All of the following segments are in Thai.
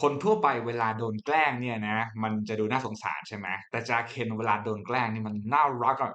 คนทั่วไปเวลาโดนแกล้งเนี่ยนะ มันจะดูน่าสงสารใช่ไหมแต่จาเคนเวลาโดนแกล้งนี่มันน่ารักอะ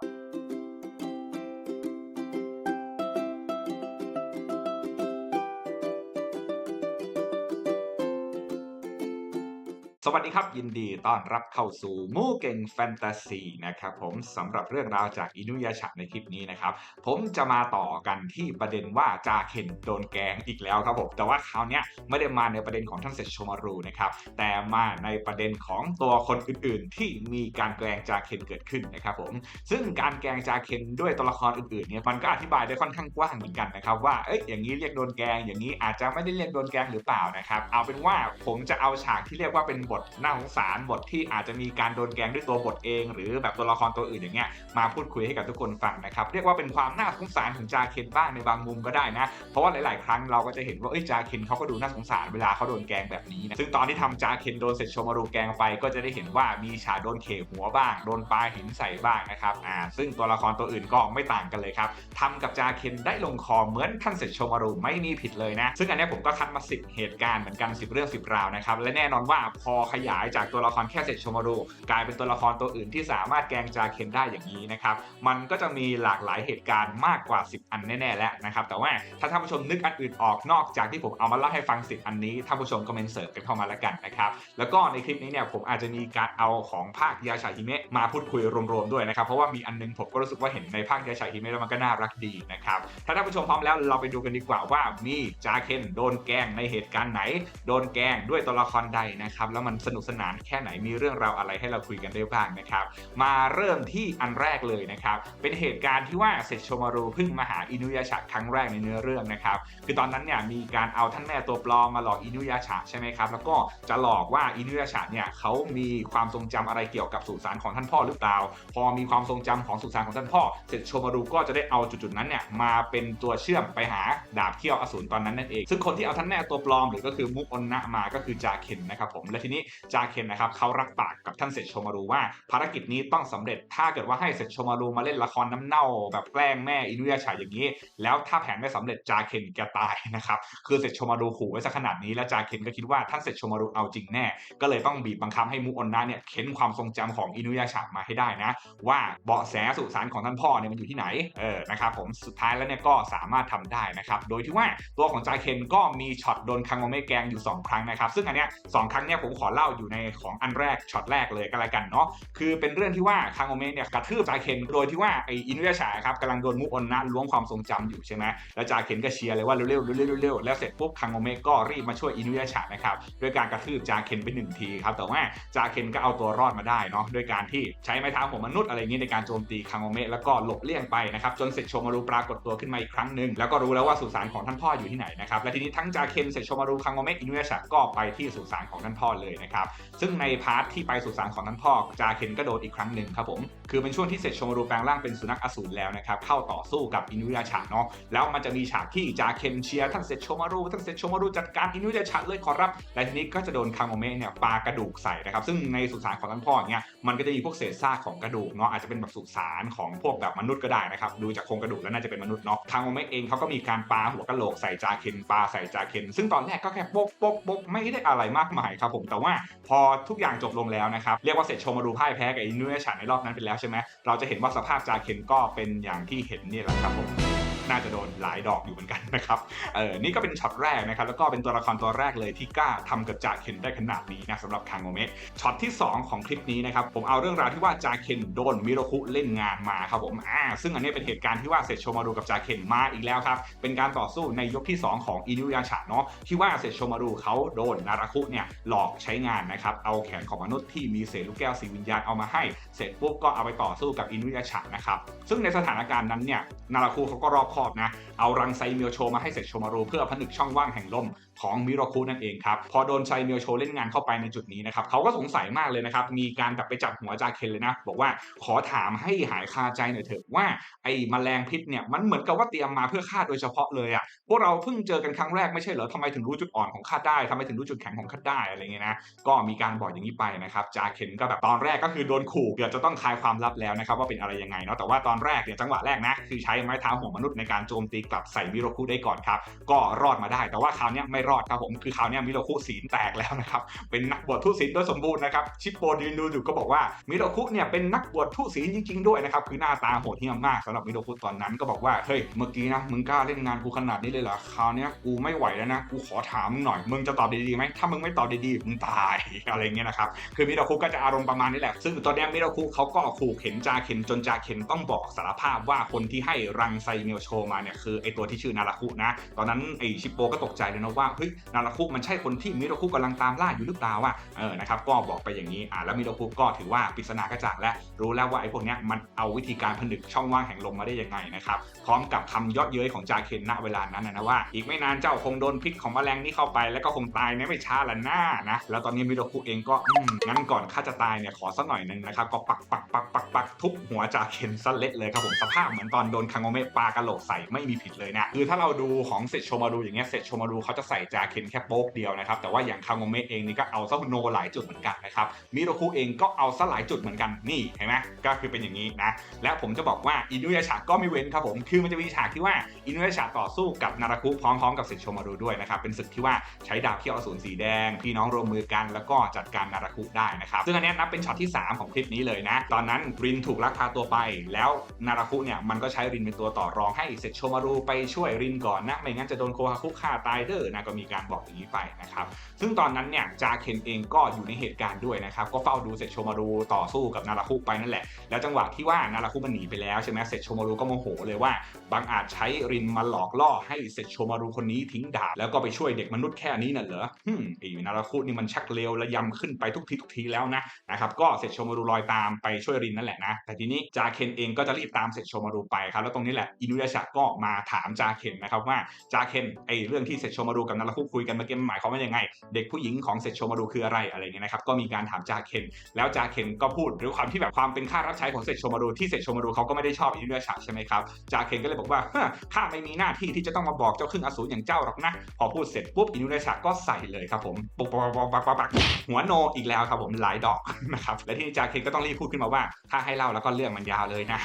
สวัสดีครับ ยินดีต้อนรับเข้าสู่มู่เก่งแฟนตาซีนะครับผมสำหรับเรื่องราวจากอินุยาชะในคลิปนี้นะครับ ผมจะมาต่อกันที่ประเด็นว่าจาเคนโดนแกงอีกแล้วครับผมแต่ว่าคราวนี้ไม่ได้มาในประเด็นของท่านเซชโชมารูนะครับแต่มาในประเด็นของตัวคนอื่นๆ ที่มีการแกล้งจาเคนเกิดขึ้นนะครับผมซึ่งการแกล้งจาเคนด้วยตัวละครอื่นๆเนี่ยมันก็อธิบายได้ค่อนข้างกว้างเหมือนกันนะครับว่าเอ้ยอย่างนี้เรียกโดนแกงอย่างนี้อาจจะไม่ได้เรียกโดนแกงหรือเปล่านะครับเอาเป็นว่าผมจะเอาฉากที่เรียกว่าเป็นบทน่าสงสารบทที่อาจจะมีการโดนแกงด้วยตัวบทเอง หรือแบบตัวละครตัวอื่นอย่างเงี้ยมาพูดคุยให้กับทุกคนฟังนะครับเรียกว่าเป็นความน่าสงสารของจาเคนบ้างในบางมุมก็ได้นะ เพราะว่าหลาย ๆ ครั้งเราก็จะเห็นว่าเอ้ยจาเคนเขาก็ดูน่าสงสารเวลาเขาโดนแกงแบบนี้นะซึ่งตอนที่ทำจาเคนโดนเสร็จโชมารูแกงไป ก็จะได้เห็นว่ามีฉากโดนเขหัวบ้าง โดนปลาหินใส่บ้างนะครับอ่าซึ่งตัวละครตัวอื่นก็ไม่ต่างกันเลยครับทำกับจาเคนได้ลงคอเหมือนท่านเสร็จโชมารูไม่มีผิดเลยนะ ซึ่งอันนี้ผมก็คัดมา 10 เหตุการณ์เหมือนกัน 10 เรื่อง 10 ราวนะครับและแน่นอนว่าพอขยายจากตัวละครแค่เสร็จโชมารูกลายเป็นตัวละครตัวอื่นที่สามารถแกงจาเคนได้อย่างนี้นะครับมันก็จะมีหลากหลายเหตุการณ์มากกว่า 10 อันแน่ๆแล้วนะครับแต่ว่าถ้าท่านผู้ชมนึกอันอื่นออกนอกจากที่ผมเอามาเล่าให้ฟัง 10 อันนี้ท่านผู้ชมก็เมนเสิร์ฟกันเข้ามาแล้วกันนะครับแล้วก็ในคลิปนี้เนี่ยผมอาจจะมีการเอาของภาคยาชาฮิเมะมาพูดคุยรวมๆด้วยนะครับเพราะว่ามีอันนึงผมก็รู้สึกว่าเห็นในภาคยาชาฮิเมะแล้วมันก็น่ารักดีนะครับถ้าท่านผู้ชมพร้อมแล้วเราไปดูกันดีกว่าว่ามีจาเคนโดนแกล้งในเหตุการณ์ไหน โดนแกล้งด้วยตัวละครใดนะครับแล้วมันสนุกสนานแค่ไหนมีเรื่องราวอะไรให้เราคุยกันได้บ้างนะครับ มาเริ่มที่อันแรกเลยนะครับ เป็นเหตุการณ์ที่ว่าเซโชมารูเพิ่งมาหาอินุยาชะครั้งแรกในเนื้อเรื่องนะครับคือตอนนั้นเนี่ยมีการเอาท่านแม่ตัวปลอมมาหลอกอินุยาชะใช่ไหมครับแล้วก็จะหลอกว่าอินุยาชะเนี่ยเขามีความทรงจำอะไรเกี่ยวกับสุสานของท่านพ่อหรือเปล่า พอมีความทรงจำของสุสานของท่านพ่อเซโชมารูก็จะได้เอาจุดๆนั้นเนี่ยมาเป็นตัวเชื่อมไปหาดาบเขี้ยวอสูรตอนนั้นนั่นเอง ซึ่งคนที่เอาท่านแม่ตัวปลอมหรือก็คือมุกอนนะมาก็คือจาเคนนะครับผมและทีนี้จาเคนนะครับเขารับปากกับท่านเซโชมารูว่า ภารกิจนี้ต้องสำเร็จถ้าเกิดว่าให้เซโชมารูมาเล่นละครน้ำเน่า แบบแกล้งแม่อินุยาชาอย่างนี้ แล้วถ้าแผนไม่สำเร็จจาเคนแกตายนะครับคือเซโชมารูขู่ไว้ซะขนาดนี้แล้วจาเคนก็คิดว่าท่านเซโชมารูเอาจริงแน่ ก็เลยต้องบีบบังคับให้มุกอนนะเนี่ยเค้นความทรงจำของอินุยาชามาให้ได้นะ ว่าเบาะแสสุสานของท่านพ่อเนี่ยมันอยู่ที่ไหนเออนะครับผมสุดท้ายแล้วเนี่ยก็สามารถทำได้นะครับโดยที่ว่าตัวของจาเคนก็มีช็อตโดนคังโงเมแกงอยู่ 2 ครั้งนะครับซึ่งอันเนี้ยสครั้งเนี่ยผมขอเล่าอยู่ในของอันแรกช็อตแรกเลยก็แล้วกันเนาะคือเป็นเรื่องที่ว่าคังโงเมะเนี่ยกระทืบจาเคนโดยที่ว่าไออินุยาชาครับกำลังโดนมุกอนนะล้วงความทรงจำอยู่ใช่ไหมแล้วจาเคนก็เชียร์เลยว่าเร็วๆเร็วๆเร็วๆแล้วเสร็จปุ๊บคังโงเมะก็รีบมาช่วยอินุยาชานะครับด้วยการกระทืบจาเคนไปหนึ่งทีครับแต่ว่าจาเคนก็เอาตัวรอดมาได้เนาะด้วยการที่ใช้ไม้เท้าของมนุษย์อะไรอย่างนี้ในการโจมตีคังโงเมะแล้วก็หลบเลี่ยงไปนะครับจนเสร็จโชมารูปรากฏตัวขึ้นมาอีกครั้งหนึ่งแล้วก็รู้แล้วว่าสุสานของท่านพ่ออยู่ที่ไหนนะครับและทีนี้ทั้งจาเคนเสร็จโชมารูคังโงเมะอินุยาชาก็ไปที่สุสานของท่านพ่อเลยนะครับ ซึ่งในพาร์ทที่ไปสุสานของท่านพ่อจาเคนก็โดนอีกครั้งหนึ่งครับผมคือเป็นช่วงที่เสร็จโชมารูแปลงร่างเป็นสุนัขอสูรแล้วนะครับเข้าต่อสู้กับอินุยาชาเนาะแล้วมันจะมีฉากที่จาเคนเชียท่านเสร็จโชมารูท่านเสร็จโชมารูจัดการอินุยาชาเลยขอรับและทีนี้ก็จะโดนคังโงเมะเนี่ยปากระดูกใส่นะครับซึ่งในสุสานของท่านพ่อเงี้ยมันก็จะมีพวกเศษซากของกระดูกเนาะอาจจะเป็นแบบสุสานของพวกแบบมนุษย์ก็ได้นะครับดูจากโครงกระดูกแล้วน่าจะเป็นมนุษย์เนาะทางโมเมะเองเขาก็มีการปาหัวกะโหลกใส่จาเคนปาใส่จาเคนซึ่งตอนแรกก็แค่โป๊กโป๊กโป๊กไม่ได้อะไรมากมายครับผมแต่ว่าพอทุกอย่างจบลงแล้วนะครับเรียกว่าเสร็จโชมารูพ่ายแพ้กับอินุเอชันในรอบนั้นไปแล้วใช่ไหมเราจะเห็นว่าสภาพจาเคนก็เป็นอย่างที่เห็นนี่แหละครับผม น่าจะโดนหลายดอกอยู่เหมือนกันนะครับเออนี่ก็เป็นช็อตแรกนะครับแล้วก็เป็นตัวละครตัวแรกเลยที่กล้าทำกับจาเคนได้ขนาดนี้นะสำหรับคางโงเมะช็อตที่ 2 ของคลิปนี้นะครับผมเอาเรื่องราวที่ว่าจาเคนโดนมิโรคุเล่นงานมาครับผมอ่าซึ่งอันนี้เป็นเหตุการณ์ที่ว่าเซโชมารูกับจาเคนมาอีกแล้วครับเป็นการต่อสู้ในยกที่ 2 ของอินุยาชะเนาะที่ว่าเซโชมารูเขาโดนนาราคุเนี่ยหลอกใช้งานนะครับเอาแขนของมนุษย์ที่มีเศษลูกแก้วสีวิญญาณเอามาให้ เสร็จปุ๊บก็เอาไปต่อสู้กับอินุยาชะนะครับซึ่งในสถานการณ์นั้นเนี่ยนาราคุเขาก็รอบขอบนะ เอารังไซเมียวโชมาให้เสร็จโชมารูเพื่อผนึกช่องว่างแห่งลม ของมิโรคุนั่นเองครับ พอโดนไซเมียวโชเล่นงานเข้าไปในจุดนี้นะครับเขาก็สงสัยมากเลยนะครับ มีการแบบไปจับหัวจาเคนเลยนะ บอกว่าขอถามให้หายคาใจหน่อยเถอะว่าไอ้แมลงพิษเนี่ยมันเหมือนกับว่าเตรียมมาเพื่อฆ่าโดยเฉพาะเลยอะพวกเราเพิ่งเจอกันครั้งแรกไม่ใช่เหรอทำไมถึงรู้จุดอ่อนของข้าได้ทำไมถึงรู้จุดแข็งของข้าได้อะไรเงี้ยนะก็มีการบอกอย่างนี้ไปนะครับจาเคนก็แบบตอนแรกก็คือโดนขู่เกือบจะต้องคลายความลับแล้วนะครับว่าเป็นอะไรยังไงเนาะแต่ว่าตอนแรกเนี่ยจังหวะแรกนะคือใช้ไม้เท้าของมนุษย์ในการโจมตีกลับใส่มิโรคุได้ก่อนครับก็รอดมาได้ แต่ว่าคราวนี้ไม่รอดครับผมคือคราวนี้มิโรคุศีลแตกแล้วนะครับเป็นนักบวชทุศีลโดยสมบูรณ์นะครับชิปโปยืนดูอยู่ก็บอกว่ามิโรคุเนี่ยเป็นนักบวชทุศีลจริง ๆ ด้วยนะครับคือหน้าตาโหดเหี้ยมมากสำหรับมิโรคุตอนนั้นก็บอกว่าเฮ้ยเมื่อกี้นะมึงกล้าเล่นงานกูขนาดนี้เลยเหรอคราวนี้กูไม่ไหวแล้วนะกูขอถามมึงหน่อยมึงจะตอบดีๆไหมถ้ามึงไม่ตอบดีๆมึงตายอะไรเงี้ยนะครับคือมิโรคุก็จะอารมณ์ประมาณนี้แหละซึ่งตอนนี้มิโรคุเขาก็ขู่เข็นจาเคนจนจาเคนต้องบอกสารภาพว่าคนที่ให้รังไซเมลโชมาเนี่ยคือไอตัวที่ชื่อนาราคุนะตอนนั้นไอชิปโปก็ตกใจเลยนะว่าเฮ้ยนาราคุมันใช่คนที่มิโรคุกำลังตามล่าอยู่หรือเปล่าวะเออนะครับก็บอกไปอย่างนี้อ่าแล้วมิโรคุก็ถือว่าปริศนากระจ่างและรู้แล้วว่าไอ้พวกเนี้ยมันเอาวิธีการผนึกช่องว่างแห่งลมมาได้ยังไงนะครับพร้อมกับคำเยอดเย้ยของจาเคนณเวลานั้นนะว่า อีกไม่นานเจ้าคงโดนพิษของแมลงนี้เข้าไปแล้วก็คงตายในไม่ช้าละหน้านะแล้วตอนนี้มิโรคุเองก็อืมงั้นก่อนข้าจะตายเนี่ยขอสักหน่อยหนึงนะครับก็ปักปักปักปักปักทุบหัวจาเคนซะเละเลยครับผมสภาพเหมือนตอนโดนคังโงเมะปากระโหลกใส่ไม่มีผิดเลยนะคือถ้าเราดูของเซตโชมาดูอย่างเงี้ยเซตโชมาดูเขาจะใส่จาเคนแค่โป๊กเดียวนะครับ แต่ว่าอย่างคังโงเมะเองนี่ก็เอาซะโนหลายจุดเหมือนกันนะครับมิโรคุเองก็เอาซะหลายจุดเหมือนกันนี่เห็นไหมก็คือเป็นอย่างนี้นะและผมจะบอกว่าอินุยาชะก็ไม่เว้นครับผมคือมันจะมีฉากที่ว่าอินุยาชะต่อสู้กับนาราคุพร้อมๆกับเซตโชมาดูด้วยนะครับเป็นศึกที่ว่าใช้ดาบเขี้ยวอสูรสีแดง พี่น้องรวมมือกันแล้วก็จัดการนาราคุได้นะครับซึ่งอันนี้นับเป็นช็อตที่ 3 ของคลิปนี้เลยนะ ตอนนั้นรินถูกลักพาตัวไป แล้วนาราคุเนี่ยมันก็ใช้รินเป็นตัวต่อรองให้เซตโชมารูไปช่วยรินก่อนนะไม่งั้นจะโดนโคฮาคุฆ่าตายเด้อนะก็มีการบอกอย่างนี้ไปนะครับ ซึ่งตอนนั้นเนี่ยจาเคนเองก็อยู่ในเหตุการณ์ด้วยนะครับ ก็เฝ้าดูเซตโชมารูต่อสู้กับนาราคุไปนั่นแหละ แล้วจังหวะที่ว่านาราคุมันหนีไปแล้วใช่ไหมเซตโชมารูก็โมโหเลยว่าบางอาจใช้รินมาหลอกล่อให้เซตโชมารูคนนี้ทิ้งดาบแล้วก็ไปช่วยเด็กมนุษย์แค่นี้น่ะเหรอฮึไอ้นาราคุนี่มันชักเลวและยำขึ้นไปทุกทีทุกทีแล้วนะนะครับ ก็เซตโชมารูลอยตามไปช่วยรินนั่นแหละนะ แต่ทีนี้จาเคนเองก็จะรีบตามเซตโชมารูไปครับ แล้วตรงนี้แหละอินุยาชะก็มาถามจาเคนนะครับว่าจาเคนไอ้เรื่องที่เซตโชมารูกับนาราคุคุยกันเมื่อกี้มันหมายความว่ายังไง เด็กผู้หญิงของเซตโชมารูคืออะไรอะไรเงี้ยนะครับก็มีการถามจาเคนแล้วจาเคนก็พูดด้วยความที่แบบความเป็นข้ารับใช้ของเซตโชมารูที่เซตโชมารูเขาก็ไม่ได้ชอบอินุยาชะใช่ไหมครับจาเคนก็เลยบอกว่าเฮ้อข้าไม่มีหน้าที่ที่จะต้องมาบอกเจ้าครึ่งอสูรอย่างเจ้าหรอกนะพอพูดเสร็จปุ๊บอินุยาชะก็ใส่เลยครับผมปุกปักปักปักปักหัวโนอีกแล้วครับผมหลายดอกนะครับและที่จาเคนก็ต้องรีบพูดขึ้นมาว่าถ้าให้เล่าแล้วก็เรื่องมันยาวเลยนะ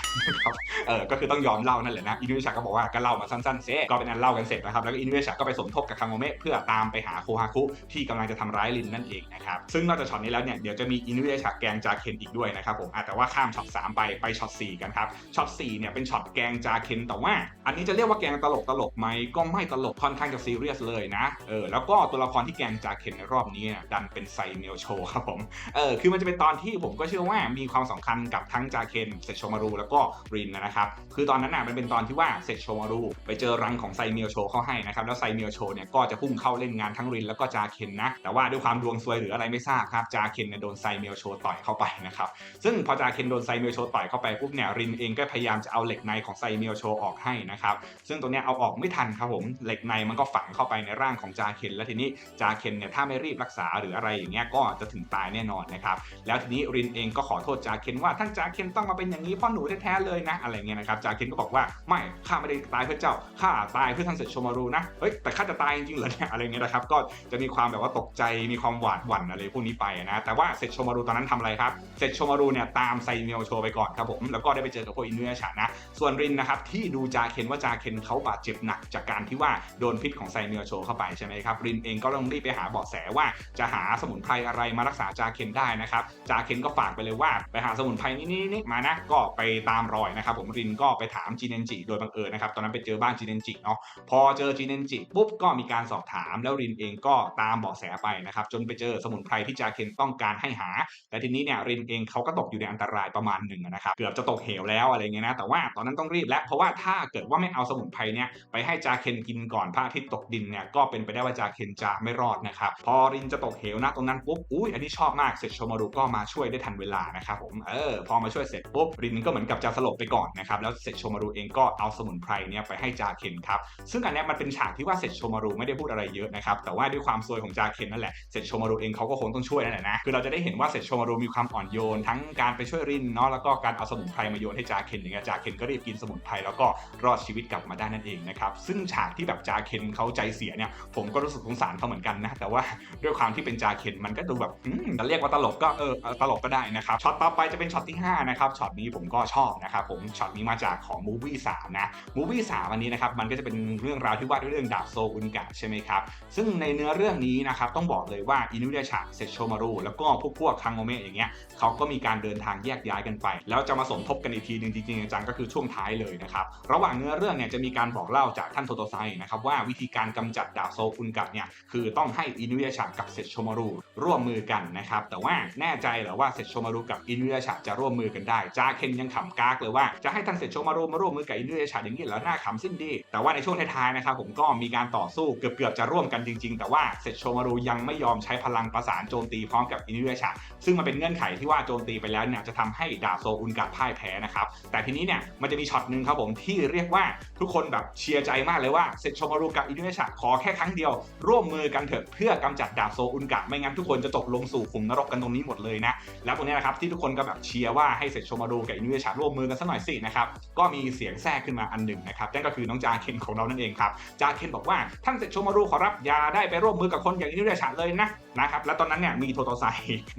ครับเออก็คือต้องยอมเล่านั่นแหละนะอินุยชะก็บอกว่าก็เล่ามาสั้นๆเซก็เป็นอันเล่ากันเสร็จนะครับแล้วก็อินุยชะก็ไปสมทบกับคังโงเมะเพื่อตามไปหาโคฮาคุที่กำลังจะทำร้ายลินนั่นเองนะครับซึ่งนอกจากช็อตนี้แล้วเนี่ยเดี๋ยวจะมีอินุยาชะแกงจาเคนอีกด้วยนะครับผมอะแต่ว่าข้ามช็อต3ไปไปช็อต4กันครับช็อต4เนี่ยเป็นช็อตแกงจาเคนแต่ว่า อันนี้จะเรียกว่าแกงตลกตลกไหมก็ไม่ตลกค่อนข้างจะซีเรียสเลยนะเออแล้วก็ตัวละครที่แกงจาเคนในรอบนี้เนี่ยดันเป็นไซเมลโชครับผมเออคือมันจะเป็นตอนที่ผมก็เชื่อว่ามีความสำคัญกับทั้งจาเคนเซตโชมารูแล้วก็รินนะครับคือตอนนั้นน่ะมันเป็นตอนที่ว่าเซตโชมารูไปเจอรังของไซเมลโชเข้าให้นะครับแล้วไซเมลโชเนี่ยก็จะพุ่งเข้าเล่นงานทั้งรินแล้วก็จาเคนนะ แต่ว่าด้วยความดวงซวยหรืออะไรไม่ทราบครับจาเคนเนี่ยโดนไซเมลโชต่อยเข้าไปนะครับซึ่งพอจาเคนโดนไซเมลโชต่อยเข้าไปปุ๊บเนี่ยรินเองก็พยายามจะเอาเหล็กในของไซเมลโชออกให้นะครับซึ่งตัวเนี้ยเอาออกไม่ทันครับผมเหล็กในมันก็ฝังเข้าไปในร่างของจาเคนแล้วทีนี้จาเคนเนี่ยถ้าไม่รีบรักษาหรืออะไรอย่างเงี้ยก็จะถึงตายแน่นอนนะครับแล้วทีนี้รินเองก็ขอโทษจาเคนว่าท่านจาเคนต้องมาเป็นอย่างนี้พ่อหนูแท้ๆเลยนะอะไรเงี้ยนะครับจาเคนก็บอกว่าไม่ข้าไม่ได้ตายเพื่อเจ้าข้าตายเพื่อท่านเสร็จโชมารูนะเฮ้ยแต่ข้าจะตายจริงหรอเนี่ยอะไรเงี้ยนะครับ ก็จะมีความแบบว่าตกใจมีความหวาดหวั่นอะไรพวกนี้ไปนะ แต่ว่าเสร็จโชมารูตอนนั้นทำอะไรครับเสร็จโชมารูเนี่ยตามไซเมลโชไปก่อนครับผมแล้วก็ได้ไปเจอกับพวกอินเนชะนะ ส่วนรินนะครับที่ดูจาเคนว่าจาเคนเขาบาดเจ็บหนักจากการที่ว่าโดนพิษของไซเมลโชเข้าไปใช่ไหมครับรินเองก็ต้องรีบไปหาเบาะแสว่าจะหาสมุนไพรอะไรมารักษาจาเคนได้นะครับจาเคนก็ฝากไปเลยว่าไปหาสมุนไพรนี่นี่นี่มานะก็ไปตามรอยนะครับผมรินก็ไปถามจีเนนจิโดยบังเอิญนะครับตอนนั้นไปเจอบ้านจีเนนจิเนาะพอเจอจีเนนจิปุ๊บก็มีการสอบถาม แล้วรินเองก็ตามเบาะแสไปนะครับ จนไปเจอสมุนไพรที่จาเคนต้องการให้หา แต่ทีนี้เนี่ยรินเองเขาก็ตกอยู่ในอันตรายประมาณหนึ่งนะครับ เกือบจะตกเหวแล้วอะไรเงี้ยนะ แต่ว่าตอนนั้นต้องรีบแล้วเพราะว่าถ้าเกิดว่าไม่เอาสมุนไพรเนี่ยไปให้จาเคนกินก่อนพระอาทิตย์ตกดินเนี่ยก็เป็นไปได้ว่าจาเคนจะไม่รอดนะครับ พอรินจะตกเหวนะตรงนั้นปุ๊บ อุ้ยอันนี้ชอบมากเสร็จโชมารุก็มาช่วยได้ทันเวลานะครับผม เออ พอมาช่วยเสร็จปุ๊บรินก็เหมือนกับจะสลบไปก่อนนะครับ แล้วเสร็จโชมารุเองก็เอาสมุนไพรเนี่ยไปให้จาเคนครับ ซึ่งอันนี้มันเป็นฉากที่ว่าเสร็จโชมารุไม่ได้พูดอะไรเยอะนะครับแต่ว่าด้วยความซวยของจาเคนนั่นแหละเสร็จโชมารุเองเขาก็คงต้องช่วยนั่นแหละนะคือเราจะได้เห็นว่าเสร็จโชมารุมีความอ่อนโยน ทั้งการไปช่วยรินเนาะแล้วก็การเอาสมุนไพรมาโยนให้จาเคนอย่างเงี้ยจาเคนก็รีบกินสมุนไพรแล้วก็รอดชีวิตกลับมาได้นั่นเองนะครับซึ่งฉากที่แบบจาเคนเขาใจเสียเนี่ยผมก็รู้สึกสงสารเขาเหมือนกันนะแต่ว่าด้วยความที่เป็นจาเคนมันก็ดูแบบอืมจะเรียกว่าตลกก็เออตลกก็ได้นะครับช็อตต่อไปจะเป็นช็อตที่ห้านะครับช็อตนี้ผมก็ชอบนะครับผมช็อตนี้มาจากของมูวี่สามนะมูวี่สามอันนี้นะครับมันก็จะเป็นเรื่องราวที่ว่าด้วยเรื่องดาบโซอุนกะใช่ไหมครับ ซึ่งในเนื้อเรื่องนี้นะครับต้องบอกเลยว่าอินุยาชะเซโชมารุแล้วก็พวกพวกคังโงเมะอย่างเงี้ยเขาก็มีการเดินทางแยกย้ายกันไป แล้วจะมาสมทบกันอีกทีหนึ่งจริงๆจังก็คือช่วงท้ายเลยนะครับระหว่างเนื้อเรื่องเนี่ยจะมีการบอกเล่าจากท่านโทโตไซนะครับว่าวิธีการกำจัดดาบโซอุนกัดเนี่ยคือต้องให้อินุยาชะกับเซโชมารุร่วมมือกันนะครับแต่ว่าแน่ใจเหรอว่าเซโชมารุกับอินุยาชะจะร่วมมือกันได้จาเคนยังขำกากเลยว่าจะให้ท่านเซโชมารุมาร่วมมือกับอินุยาชะอย่างนี้เหรอน่าขำสิ้นดี แต่ว่าในช่วงท้ายๆนะครับผมก็มีการต่อสู้เกือบๆจะร่วมกันจริง ๆ แต่ว่าเซโชมารุยังไม่ยอมใช้พลังประสานโจมตีพร้อมกับอินุยาชะซึ่งมันเป็นเงื่อนไขที่ว่าโจมตีไปแล้วเนี่ยจะทำให้ดาบโซอุนกัดพ่ายแพ้นะครับแต่ทีนี้เนี่ยมันจะมีช็อตหนึ่งครับผมที่เรียกว่าทุกคนแบบเชียร์ใจมากเลยว่าเซโชมารุกับอินุยาชะขอแค่ครั้งเดียวร่วมมือกันเถอะเพื่อกำจัดดาบโซอุนกัดไม่งั้นทุกคนจะตกลงสู่ขุมนรกกันตรงนี้หมดเลยนะแล้วตรงนี้นะครับที่ทุกคนก็แบบเชียร์ว่าให้เซโชมารุกับอินุยชะร่วมมือกันสักหน่อยสินะครับก็มีเสียงแทรกขึ้นมาอันหนึ่งนะครับนั่นก็คือน้องจาเคนของเรานั่นเองครับจาเคนบอกว่าท่านเซโชมารุขอรับอย่าได้ไปร่วมมือกับคนอย่างอินุยาชะเลยนะนะครับแล้วตอนนั้นเนี่ยมีโทโตไซ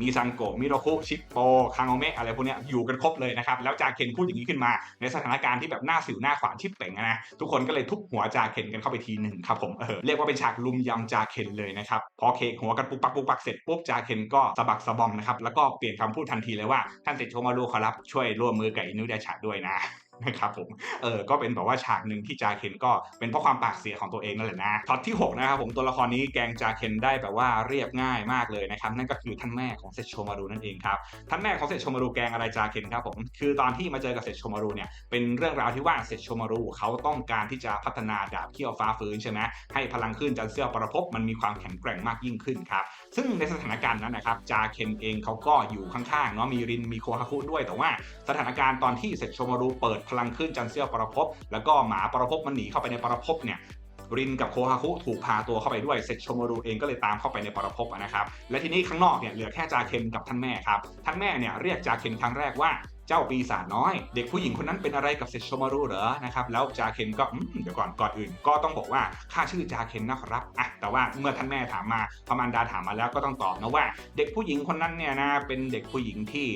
มีซังโกะมิโรคุชิปโปคางโอเมะอะไรพวกเนี้ยอยู่กันครบเลยนะครับแล้วจาเคนพูดอย่างนี้ขึ้นมาในสถานการณ์ที่แบบหน้าสิวหน้าขวานชิบเป่งนะทุกคนก็เลยทุบหัวจาเคนกันเข้าไปทีหนึ่งครับผมเออเรียกว่าเป็นฉากลุมยำจาเคนเลยนะครับพอเคกหัวกันปุ๊บปักปุ๊บปักเสร็จปุ๊บจาเคนก็สะบักสะบอมนะครับแล้วก็เปลี่ยนคำพูดทันทีเลยว่าท่านเซโชมารุขอรับช่วยร่วมมือกับอินุยาชะด้วยนะ นะครับผมเออก็เป็นแบบว่าฉากหนึ่งที่จาเคนก็เป็นเพราะความปากเสียของตัวเองนั่นแหละนะช็อตที่6นะครับผมตัวละครนี้แกงจาเคนได้แบบว่าเรียบง่ายมากเลยนะครับนั่นก็คือท่านแม่ของเซโชมารุนั่นเองครับท่านแม่ของเซโชมารุแกงอะไรจาเคนครับผมคือตอนที่มาเจอกับเซโชมารุเนี่ยเป็นเรื่องราวที่ว่าเซโชมารุเขาต้องการที่จะพัฒนาดาบเขี้ยวฟ้าฟื้นใช่ไหมให้พลังขึ้นจันเสื้อประภพมันมีความแข็งแกร่งมากยิ่งขึ้นครับ ซึ่งในสถานการณ์นั้นนะครับจาเคนเองเขาก็อยู่ข้างๆเนาะมีรินมีโคฮาคุด้วย แต่ว่าสถานการณ์ตอนที่เซตชมารุเปิดพลังขึ้นจันเซียวประภพแล้วก็หมาประภพมันหนีเข้าไปในประภพเนี่ยรินกับโคฮาคุถูกพาตัวเข้าไปด้วยเซโชมารุเองก็เลยตามเข้าไปในประภพบนะครับ และทีนี้ข้างนอกเนี่ยเหลือแค่จาเคนกับท่านแม่ครับ ท่านแม่เนี่ยเรียกจาเคนครั้งแรกว่า เจ้าปีศาจน้อย เด็กผู้หญิงคนนั้นเป็นอะไรกับเซโชมารุเหรอนะครับแล้วจาเคนก็เดี๋ยวก่อนก่อนอื่น ก็ต้องบอกว่าข้าชื่อจาเคนนะครับอะแต่ว่าเมื่อท่านแม่ถามมาพมารดาถามมาแล้วก็ต้องตอบนะว่า เด็กผู้หญิงคนนั้นเนี่ยนะเป็นเด็กผู้หญิงที่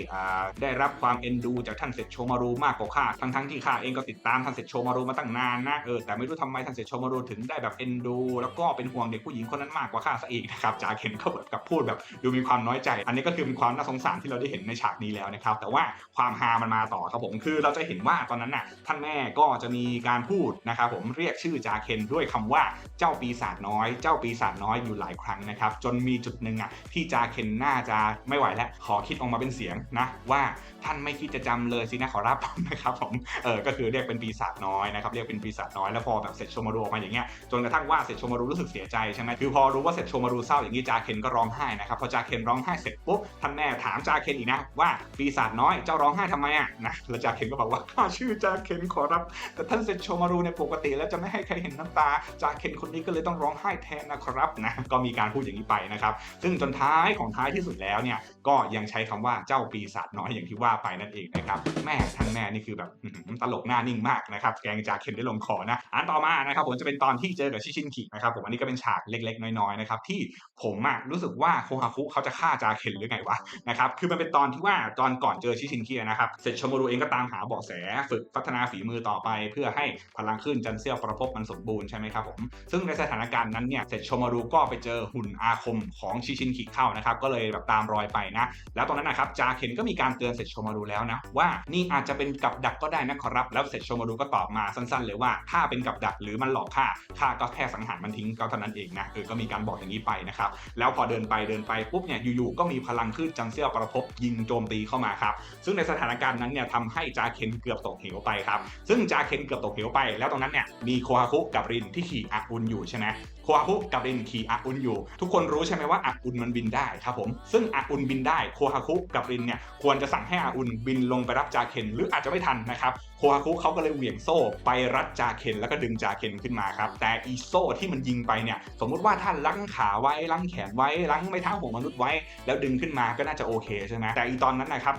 ได้รับความเอ็นดูจากท่านเซโชมารุมากกว่าข้าทั้งทั้งที่ข้าเองก็ติดตามท่านเซโชมารุมาตั้งนานนะเออแต่ไม่รู้ทำไมท่านเซโชมารุถึงได้แบบเอ็นดู แล้วก็เป็นห่วงเด็กผู้หญิงคนนั้นมากกว่าข้าซะอีกนะครับจาเคนก็แบบกับพูดแบบดูมีความน้อยใจ อันนี้ก็คือเป็นความน่าสงสารที่เราได้เห็นในฉากนี้แล้วนะครับแต่ว่าความฮามันมาต่อครับผมคือเราจะเห็นว่าตอนนั้นน่ะท่านแม่ก็จะมีการพูดนะครับผมเรียกชื่อจาเคนด้วยคำว่าเจ้าปีศาจน้อย เจ้าปีศาจน้อยอยู่หลายครั้งนะครับจนมีจุดหนึ่งอะที่จาเคนน่าจะไม่ไหวแล้วขอคิดออกมาเป็นเสียงนะว่าท่านไม่คิดจะจำเลยสินะขอรับนะครับผมเออก็คือเรียกเป็นปีศาจน้อยนะครับเรียกเป็นปีศาจน้อยแล้วพอแบบเสร็จโชมารูออกมาอย่างเงี้ยจนกระทั่งว่าเสร็จโชมารูรู้สึกเสียใจใช่ไหมคือพอรู้ว่าเสร็จโชมารูเศร้าอย่างนี้จาเคนก็ร้องไห้นะครับพอจาเคนร้องไห้เสร็จปุ๊บท่านแม่ถามจาเคนอีกนะว่าปีศาจน้อยเจ้าร้องไห้ททำไมอะนะแล้วจาเคนก็บอกว่าข้าชื่อจาเคนขอรับ แต่ท่านเซนโชมารูเนี่ยปกติ แล้วจะไม่ให้ใครเห็นน้ำตา จาเคนคนนี้ก็เลยต้องร้องไห้แทนนะครับนะก็มีการพูดอย่างนี้ไปนะครับ ซึ่งจนท้ายของท้ายที่สุดแล้วเนี่ยก็ยังใช้คำว่าเจ้าปีศาจน้อยอย่างที่ว่าไปนั่นเองนะครับแม่ทั้งแม่นี่คือแบบอื้อหือตลกหน้านิ่งมากนะครับแกงจาเคนได้ลงคอนะอันต่อมานะครับผมจะเป็นตอนที่เจอกับชิชินคินะครับผมอันนี้ก็เป็นฉากเล็ก ๆ น้อยๆนะครับที่ผมอะรู้สึกว่าโคฮาคุเขาจะฆ่าจาเคนหรือไงวะนะครับคือมันเป็นตอนที่ว่าตอนก่อนเจอชิชินเคียนะครับเสร็จชมรุเองก็ตามหาเบาะแสฝึกพัฒนาฝีมือต่อไป เพื่อให้พลังขึ้นจันเซียวประภพมันสมบูรณ์ใช่ไหมครับผมซึ่งในสถานการณ์นั้นเนี่ยเสร็จชมรุก็ไปเจอหุ่นอาคมของชิชินคิเข้านะครับก็เลยแบบตามรอยไปนะแล้วตอนนั้นนะครับจาเคนก็มีการเตือนเสร็จชโมรุแล้วนะว่านี่อาจจะเป็นกับดักก็ได้นะครับแล้วเสร็จชโมรุก็ตอบมาสั้นๆเลยว่าถ้าเป็นกับดักหรือมันหลอกข้าข้าก็แค่สังหารมันทิ้งก็เท่านั้นเองนะเออก็มีการบอกอย่างนี้ไปนะครับแล้วพอเดินไปเดินไปปุ๊บเนี่ยอยู่ๆก็มีพลังคลื่นจันเซียวประภพยิงโจมตีเข้ามาครับซึ่งในสถานานการณ์นั้นเนี่ยทำให้จาเคนเกือบตกเหวไปครับ ซึ่งจาเคนเกือบตกเหวไป แล้วตรงนั้นเนี่ยมีโคฮาคุกับรินที่ขี่อากุนอยู่ใช่ไหม โคฮาคุกับรินขี่อาอุนอยู่ ทุกคนรู้ใช่ไหมว่าอาอุนมันบินได้ครับผมซึ่งอาอุนบินได้โคฮาคุกับรินเนี่ยควรจะสั่งให้อาอุนบินลงไปรับจาเคนหรืออาจจะไม่ทันนะครับโคฮาคุเขาก็เลยเหวี่ยงโซ่ไปรัดจาเคนแล้วก็ดึงจาเคนขึ้นมาครับแต่อีโซ่ที่มันยิงไปเนี่ยสมมุติว่าท่านลังขาไว้ลังแขนไว้ลังไม่เท้าของมนุษย์ไว้ แล้วดึงขึ้นมาก็น่าจะโอเคใช่ไหมแต่อีตอนนั้นนะครับ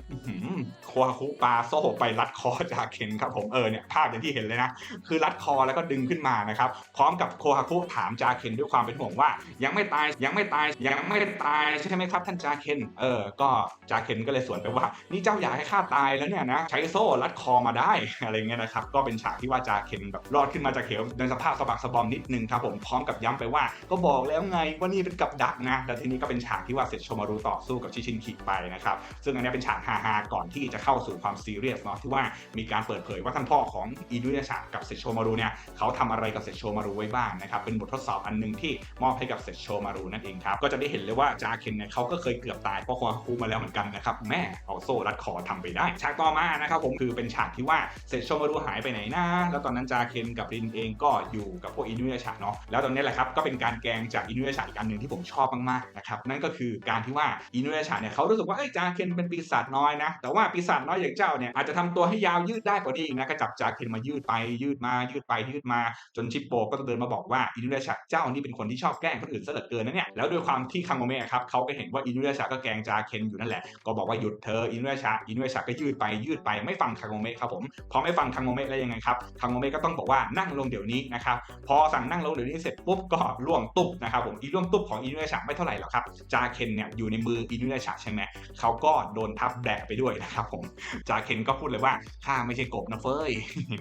โคฮาคุปาโซ่ไปรัดคอจาเคนครับผมเออเนี่ยภาพอย่างที่เห็นเลยนะคือรัดคอแล้วก็ดึงขึ้นมานะครับพร้อมกับโคฮาคุถามจาเคนด้วยความเป็นห่วงว่า ยังไม่ตายยังไม่ตายยังไม่ตายใช่ไหมครับท่านจาเคนเออก็จาเคนก็เลยสวนไปว่า นี่เจ้าอยากให้ข้าตายแล้วเนี่ยนะใช้โซ่รัดคอมาได้อะไรเงี้ยนะครับก็เป็นฉากที่ว่าจาเคนแบบรอดขึ้นมาจากเหวในสภาพสะบักสะบอมนิดนึงครับผมพร้อมกับย้ำไปว่า ก็บอกแล้วไงว่านี่เป็นกับดักนะแต่ทีนี้ก็เป็นฉากที่ว่าเสร็จโชมารุต่อสู้กับชิชินคิไปนะครับซึ่งอันนี้เป็นฉากฮาๆก่อนที่จะเข้าสู่ความซีเรียสเนาะที่ว่ามีการเปิดเผยว่าท่านพ่อของอินุยะชะกับเซโชมารุเนี่ยเขาทำอะไรกับเซชมารุไว้บ้างนะครับเป็นบททดสอบอันหนึงที่มอบให้กับเซโชมารุนั่นเองครับ ก็จะได้เห็นเลยว่าจาเคนเนี่ยเขาก็เคยเกือบตายเพราะความคูมาแล้วเหมือนกันนะครับ แม่เอาโซ่รัดคอทำไปได้ ฉากต่อมานะครับผมคือเป็นฉากที่ว่าเซโชมารุหายไปไหนนะ แล้วตอนนั้นจาเคนกับรินเองก็อยู่กับพวกอินุยะชะเนาะ แล้วตอนนี้แหละครับก็เป็นการแกงจากอินุยะชะอีกอันหนึ่งที่ผมชอบมากๆนะครับ นั่นก็คือการที่ว่าอินุยะชะเนี่ยเขารู้สึกว่าเอ้ยจาเคนเป็นปีศาจน้อยนะ แต่ว่าปีศาจน้อยอย่างเจ้าเนี่ยอาจจะทำตัวให้ยาวยืดได้กว่านี้อีกนะ ก็จับจาเคนมายืดไปยืดมายืดไปยืดมาจนชิปโปก็ต้องเดินมาบอกว่าอินุยะชะเจ้านี่เป็นคนที่ชอบแกล้งคนอื่นซะเหลือเกินนะเนี่ยแล้วด้วยความที่คังโมเมะครับเขาก็เห็นว่าอินุยะชะก็แกล้งจาเคนอยู่นั่นแหละก็บอกว่าหยุดเธออินุยะชะอินุยะชะก็ยืดไปยืดไปไม่ฟังคังโมเมะครับผมพอไม่ฟังคังโมเมะแล้วยังไงครับคังโมเมะก็ต้องบอกว่านั่งลงเดี๋ยวนี้นะครับพอสั่งนั่งลงเดี๋ยวนี้เสร็จปุ๊บก็ล่วงตุ๊บนะครับผมอีล่วงตุ๊บของอินุยะชะไม่เท่าไหร่หรอกครับจาเคนเนี่ยอยู่ในมืออินุยะชะใช่ไหมเขาก็โดนทับแดะไปด้วยนะครับผมจาเคนก็พูดเลยว่าข้าไม่ใช่กบนะเฟ้ย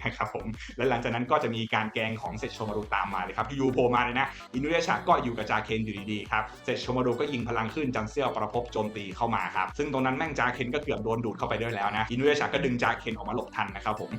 นะครับผมและหลังจากนั้นก็จะมีการแกงของเซตโชมารุตามมาเลยครับที่ยูโผมาเลยนะอินุยชาก็อยู่กับจาเคนอยู่ดีๆครับเซตโชมาดูก็ยิงพลังขึ้นจันเซียวประพบโจมตีเข้ามาครับซึ่งตรงนั้นแม่งจาเคนก็เกือบโดนดูดเข้าไปด้วยแล้วนะอินุยชาก็ดึงจาเคนออกมาหลบทันนะครับผม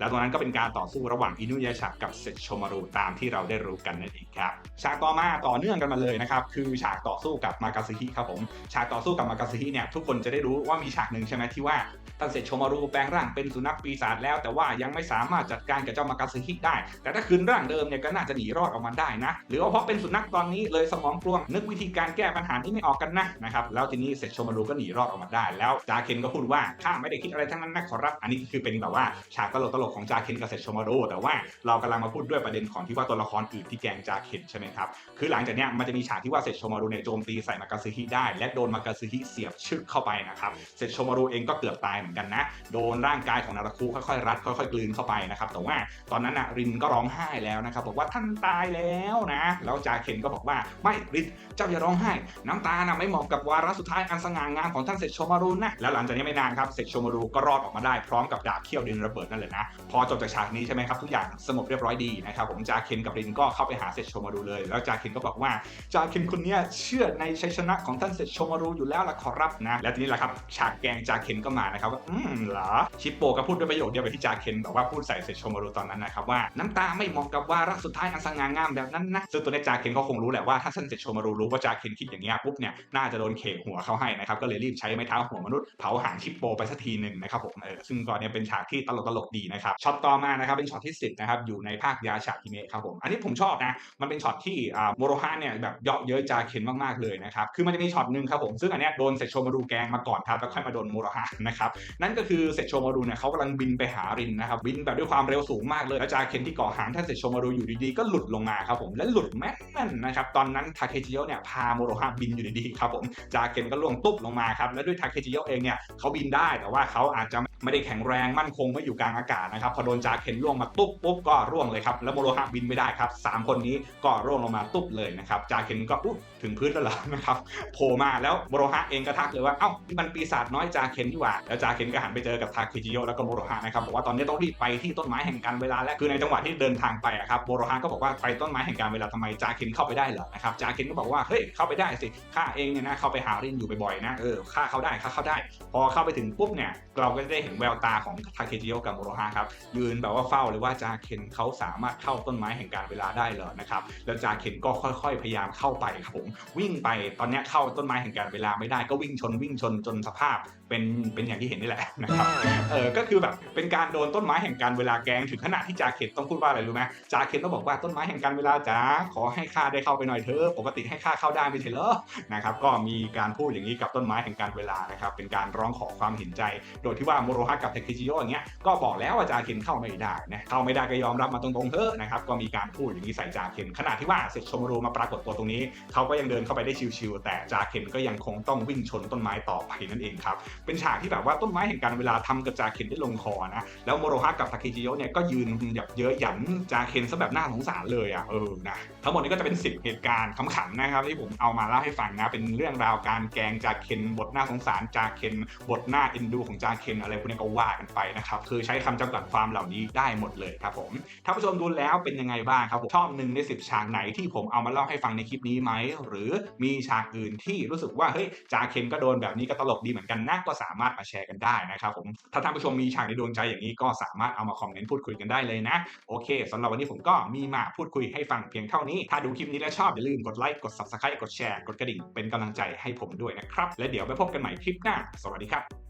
แล้วตรงนั้นก็เป็นการต่อสู้ระหว่างอินุยะชะกับเซตโชมารุตามที่เราได้รู้กันนั่นเองครับฉากต่อมาต่อเนื่องกันมาเลยนะครับคือฉากต่อสู้กับมากาซึฮิครับผมฉากต่อสู้กับมากาซึฮิเนี่ยทุกคนจะได้รู้ว่ามีฉากหนึ่งใช่ไหมที่ว่าท่านเซตโชมารุแปลงร่างเป็นสุนัขปีศาจแล้ว แต่ว่ายังไม่สามารถจัดการกับเจ้ามากาซึฮิได้ แต่ถ้าคืนร่างเดิมเนี่ยก็น่าจะหนีรอดออกมาได้นะ หรือว่าเพราะเป็นสุนัขตอนนี้เลยสมองกลวงนึกวิธีการแก้ปัญหาที่ไม่ออกกันนะนะครับแล้วทีนี้เซตโชมารุก็หนีรอดออกมาได้แล้วจาเคนก็พูดว่าข้าไม่ได้คิดอะไรทั้งนั้นนะขอรับอันนี้คือเป็นแบบว่าฉากตลกของจาเคนกับเซตโชมารุแต่ว่าเรากำลังมาพูดด้วยประเด็นของที่ว่าตัวละครอื่นที่แกงจาเคนใช่ไหมครับคือหลังจากเนี้ยมันจะมีฉากที่ว่าเซตโชมารุเนี่ยโจมตีใส่มากาซึฮิได้ และโดนมากาซึฮิเสียบชึกเข้าไปนะครับเซตโชมารุเองก็เกือบตายเหมือนกันนะโดนร่างกายของนาราคุค่อยๆรัดค่อยๆกลืนเข้าไปนะครับแต่ว่าตอนนั้นนะรินก็ร้องไห้แล้วนะครับบอกว่าท่านตายแล้วนะแล้วจาเคนก็บอกว่าไม่รินเจ้าอย่าร้องไห้ น้ำตาน่ะไม่เหมาะกับวาระสุดท้ายอันสง่างามของท่านเซตโชมารุนะแล้วหลังจากนี้ไม่นานครับเซตโชมารุก็รอดออกมาได้พร้อมกับดาบเขี้ยวดินระเบิดนั่นแหละนะพอจบจากฉากนี้ใช่ไหมครับทุกอย่างสงบเรียบร้อยดีนะครับผมจาเคนกับรินก็เข้าไปหาเซตโชมารุเลย แล้วจาเคนก็บอกว่าจาเคนคนนี้เชื่อในชัยชนะของท่านเซตโชมารุอยู่แล้วละขอรับนะ และทีนี้แหละครับฉากแกงจาเคนก็มานะครับว่าอืมเหรอชิปโปก็พูดด้วยประโยคเดียวกับที่จาเคนบอกว่าพูดใส่เซตโชมารุตอนนั้นนะครับว่าน้ำตาไม่เหมาะกับว่าระสุดท้ายอันสง่างามแบบนั้นนะซึ่งตัวนี้จาเคนเขาคงรู้แหละว่าถ้าท่านเซตโชมารุรู้ว่าจาเคนคิดอย่างเงี้ยปุ๊บเนี่ยน่าจะโดนเขกหัวเขาให้นะครับก็เลยรีบใช้ไม้เท้าหัวมนุษย์เผาหางชิปโปไปสักทีหนึ่งนะครับผมเออซึ่งก่อนเนี่ยเป็นฉากที่ตลกตลกดีนะครับช็อตต่อมานะครับเป็นช็อตที่ 10นะครับอยู่ในภาคยาฉากิเมะครับผมอันนี้ผมชอบนะมันเป็นช็อตที่โมโรฮะเนี่ยแบบเยาะเย้ยจาเคนมากๆเลยนะครับคือมันจะมีช็อตหนึ่งครับผมซึ่งอันนี้โดนเซโชมารุแกงมาก่อนครับแล้วค่อยมาโดนโมโรฮะนะครับนั่นก็คือเซโชมารุเนี่ยเขากำลังบินไปหารินนะครับบินแบบด้วยความเร็วสูงมากเลยแล้วจาเคนที่เกาะหางท่านเซโชมารุอยู่ดีๆก็หลุดลงมาครับผมและหลุดแม่นนะครับตอนนั้นทาเคจิโยเนี่ยพาโมโรฮะบินอยู่ดีๆครับผมจาเคนก็ล่วงตุ๊บลงมาครับและด้วยทาเคจิโยเองเนี่ยเขาบินได้แต่ว่าเขาอาจจะไม่ได้แข็งแรงมั่นคงไม่อยู่กลางอากาศนะครับพอโดนจาเคนล่วงมาตุ๊บปุ๊บก็ร่วงเลยครับแล้วโมโรฮะบินไม่ได้ครับสามคนนี้ก็ร่วงลงมาตุ๊บเลยนะครับจาเคนก็อุ๊ถึงพื้นแล้วเหรอนะครับโผล่มาแล้วโมโรฮะเองก็ทักเลยว่าเอ้านี่มันปีศาจน้อยจาเคนที่หว่าแล้วจาเคนก็หันไปเจอกับทาเคจิโยแล้วก็โมโรฮะนะครับบอกว่าตอนนี้ต้องรีบไปที่ต้นไม้แห่งการเวลาแล้วคือในจังหวะที่เดินทางไปอะครับโมโรฮะก็บอกว่าไปต้นไม้แห่งการเวลาทำไมจาเคนเข้าไปได้เหรอนะครับจาเคนก็บอกว่าเฮ้ยเข้าไปได้สิข้าเองเนี่ยนะเข้าไปหารินอยู่บ่อยๆนะเออข้าเข้าได้ข้าเข้าได้ พอเข้าไปถึงปุ๊บเนี่ยเราก็จะได้เห็นแววตาของทาเคจิโยกับโมโรฮะครับยืนแบบว่าเฝ้าเลยว่าจาเคนเขาสามารถเข้าต้นไม้แห่งการเวลาได้เหรอนะครับแล้วจาเคนก็ค่อยๆ พยายามเข้าไปครับผมวิ่งไปตอนนี้เข้าต้นไม้แห่งการเวลาไม่ได้ก็วิ่งชนวิ่งชนจนสภาพ เป็นเป็นอย่างที่เห็นนี่แหละนะครับเออก็คือแบบเป็นการโดนต้นไม้แห่งการเวลาแกล้งถึงขนาดที่จาเคนต้องพูดว่าอะไรรู้ไหมจาเคนต้องบอกว่าต้นไม้แห่งการเวลาจ๋าขอให้ข้าได้เข้าไปหน่อยเถอะปกติให้ข้าเข้าได้ไม่ใช่เหรอนะครับก็มีการพูดอย่างนี้กับต้นไม้แห่งการเวลานะครับเป็นการร้องขอความเห็นใจ โดยที่ว่าโมโรฮะกับเทคิจิโยะอย่างเงี้ยก็บอกแล้วว่าจาเคนเข้าไม่ได้นะเข้าไม่ได้ก็ยอมรับมาตรงๆเถอะนะครับก็มีการพูดอย่างนี้ใส่จาเคนขณะที่ว่าเสกโชมารูมาปรากฏตัวตรงนี้เขาก็ยังเดินเข้าไปได้ชิวๆแต่จาเคนก็ยังคงต้องวิ่งชนต้นไม้ต่อไปนั่นเองครับเป็นฉากที่แบบว่าต้นไม้แห่งการเวลาทำกับจาเคนได้ลงคอนะแล้วโมโรฮะกับทาเคจิโยเนี่ยก็ยืนแบบเยอะหยันจาเคนซะแบบน่าสงสารเลยอะเออนะทั้งหมดนี้ก็จะเป็น 10 เหตุการณ์ขำๆนะครับที่ผมเอามาเล่าให้ฟังนะเป็นเรื่องราวการแกงจาเคนบทหน่าสงสารจาเคนบทหน่าเอ็นดูของจาเคนอะไรพวกนี้ก็ว่ากันไปนะครับคือใช้คำจำกัดความเหล่านี้ได้หมดเลยครับผมถ้านผู้ชมดูแล้วเป็นยังไงบ้างครับผมชอบหนึ่งในสิบฉากไหนที่ผมเอามาเล่าให้ฟังในคลิปนี้ไหมหรือมีฉากอื่นที่รู้สึกว่าเฮ้ยจาเคนก็โดนแบบนี้ก็ตลกดีเหมือนกันนะก็สามารถมาแชร์กันได้นะครับผมถ้าท่านผู้ชมมีฉากในดวงใจอย่างนี้ก็สามารถเอามาคอมเมนต์พูดคุยกันได้เลยนะ โอเคสำหรับวันนี้ผมก็มีมาพูดคุยให้ฟังเพียงเท่านี้ ถ้าดูคลิปนี้แล้วชอบอย่าลืมกดไลค์กด subscribe กดแชร์กดกระดิ่งเป็นกำลังใจให้ผมด้วยนะครับและเดี๋ยวไปพบกันใหม่คลิปหน้า สวัสดีครับ